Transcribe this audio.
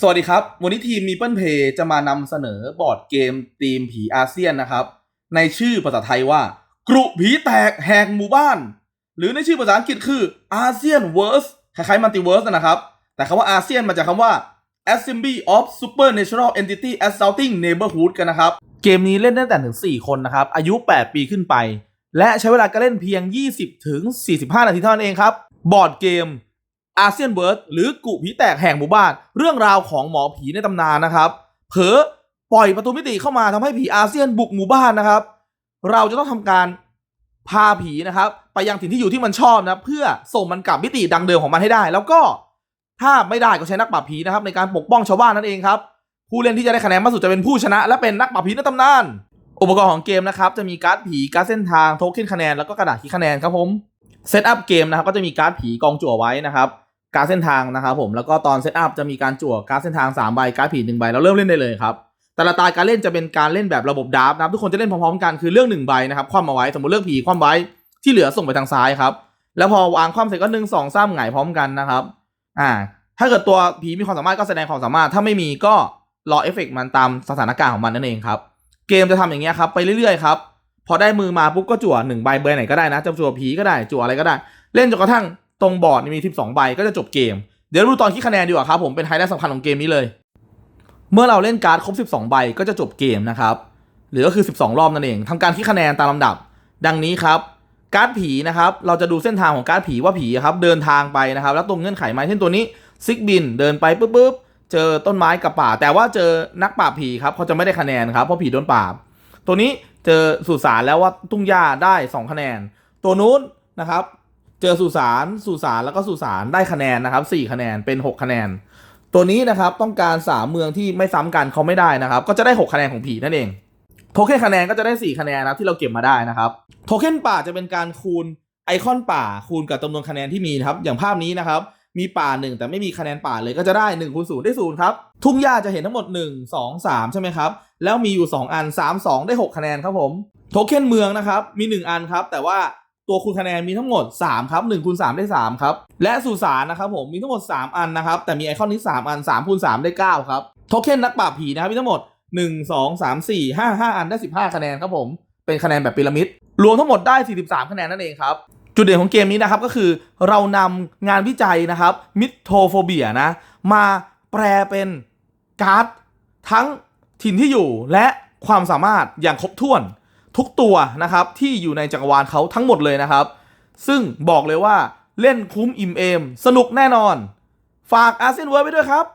สวัสดีครับ วันนี้ทีมมีเปิลเพย์จะมานำเสนอบอร์ดเกมทีมผีอาเซียนนะครับ ในชื่อภาษาไทยว่า กรุผีแตกแหกหมู่บ้าน หรือในชื่อภาษาอังกฤษคืออาเซียนเวิร์สคล้ายๆมัลติเวิร์สนะครับ แต่คำว่าอาเซียนมาจากคำว่า Assembly of Supernatural Entity Assaulting Neighborhood กันนะครับ เกมนี้เล่นได้แต่ถึง 4 คนนะครับ อายุ 8 ปีขึ้นไป และใช้เวลาการเล่นเพียง 20ถึง45 นาทีเท่านั้นเองครับ บอร์ดเกม อาเซียนเวิร์ดหรือกุผีแตกแห่งหมู่บ้าน เรื่องราวของหมอผีในตำนานนะครับ เผลอปล่อยประตูมิติเข้ามาทำให้ผีอาเซียนบุกหมู่บ้านนะครับ เราจะต้องทำการพาผีนะครับ ไปยังถิ่นที่อยู่ที่มันชอบนะเพื่อส่งมันกลับมิติดังเดิมของมันให้ได้ แล้วก็ถ้าไม่ได้ก็ใช้นักปราบผีนะครับ ในการปกป้องชาวบ้านนั่นเองครับผู้เล่นที่จะได้คะแนนมากสุดจะเป็นผู้ชนะ และเป็นนักปราบผีในตำนาน อุปกรณ์ของเกมนะครับ จะมีการ์ดผีการ์ดเส้นทางโทเค็นคะแนนแล้วก็กระดาษคิดคะแนนครับผมเซตอัพเกมนะครับก็จะมีการ์ดผีกองจั่วไว้นะครับ การเส้นทางนะครับผมแล้วก็ตอนเซตอัพจะมีการจั่วการเส้นทาง3ใบการผี1ใบแล้วเริ่มเล่นได้เลยครับแต่ละตาการเล่นจะเป็นการเล่นแบบระบบดราฟนะครับทุกคนจะเล่นพร้อมๆกันคือเรื่องหนึ่งใบนะครับคว่ำมาไว้สมมติเลือกผีคว่ำไว้ที่เหลือส่งไปทางซ้ายครับแล้วพอวางคว่ำเสร็จก็หนึ่งสองสามหงายพร้อมกันนะครับอ่าถ้าเกิดตัวผีมีความสามารถก็แสดงความสามารถ ถ้าไม่มีก็รอเอฟเฟกต์มันตามสถานการณ์ของมันนั่นเองครับเกมจะทำอย่างเงี้ยครับไปเรื่อยๆครับพอได้มือมาปุ๊บก็จั่วหนึ่งใบเบอร์ไหนก็ได้นะจะจั่วผีก็ได้จั่วอะไรก็ได้ เล่นจนกระทั่ง ตรงบอร์ดมี 12 ใบก็จะจบเกม เดี๋ยวดูตอนคิดคะแนนดีกว่าครับผมเป็นไฮไลท์สำคัญของเกมนี้เลย เมื่อเราเล่นการ์ดครบ 12 ใบก็จะจบเกมนะครับหรือก็คือ 12 รอบนั่นเองทำการคิดคะแนนตามลำดับ ดังนี้ครับการ์ดผีนะครับเราจะดูเส้นทางของการ์ดผีว่าผีครับเดินทางไปนะครับแล้วตรงเงื่อนไขไหมเช่นตัวนี้ซิกบินเดินไปปุ๊บปุ๊บเจอต้นไม้กับป่า แต่ว่าเจอนักปราผีครับเขาจะไม่ได้คะแนนครับเพราะผีโดนปราตัวนี้เจอสุสานแล้วว่าทุ่งหญ้าได้ 2 คะแนน ตัวนู้นนะครับ เจอสุสานสุสานแล้วก็สุสานได้คะแนนนะครับ4คะแนนเป็น 6 คะแนน ตัวนี้นะครับต้องการสามเมืองที่ไม่ซ้ำกันเขาไม่ได้นะครับ ก็จะได้ 6 คะแนนของผีนั่นเองโทเค็นคะแนนก็จะได้ 4 คะแนนนะครับที่เราเก็บมาได้นะครับโทเค็นป่าจะเป็นการคูณไอคอนป่าคูณกับจำนวนคะแนนที่มีนะครับ อย่างภาพนี้นะครับ มีป่าหนึ่งแต่ไม่มีคะแนนป่าเลยก็จะได้1คูณศูนย์ได้ศูนย์ครับ ทุ่งหญ้าจะเห็นทั้งหมด 1 2 3 ใช่ไหมครับ แล้วมีอยู่ 2 อัน 3 2 ได้ 6 คะแนนครับผม โทเค็นเมืองนะครับ มี 1 อันครับ แต่ว่า ตัวคูณคะแนนมีทั้งหมด 3 ครับ1คูณ3ได้ 3 ครับ และสุสานนะครับผมมีทั้งหมด 3 อันนะครับ แต่มีไอคอนนี้ 3 อัน3คูณ3ได้ 9 ครับโทเค็นนักปราบผีนะครับมีทั้งหมด 1 2 3 4 5 5 อันได้ 15 คะแนนครับผม เป็นคะแนนแบบพีระมิด รวมทั้งหมดได้ 43 คะแนนนั่นเองครับ จุดเด่นของเกมนี้นะครับก็คือเรานำงานวิจัยนะครับมิโทโฟเบียนะมาแปลเป็นการ์ดทั้งถิ่นที่อยู่และความสามารถอย่างครบถ้วน ทุกตัวนะครับที่อยู่ในจักรวาลเขาทั้งหมดเลยนะครับ ซึ่งบอกเลยว่าเล่นคุ้มอิ่มเอม สนุกแน่นอน ฝากอาเซียนเวิร์ไปด้วยครับ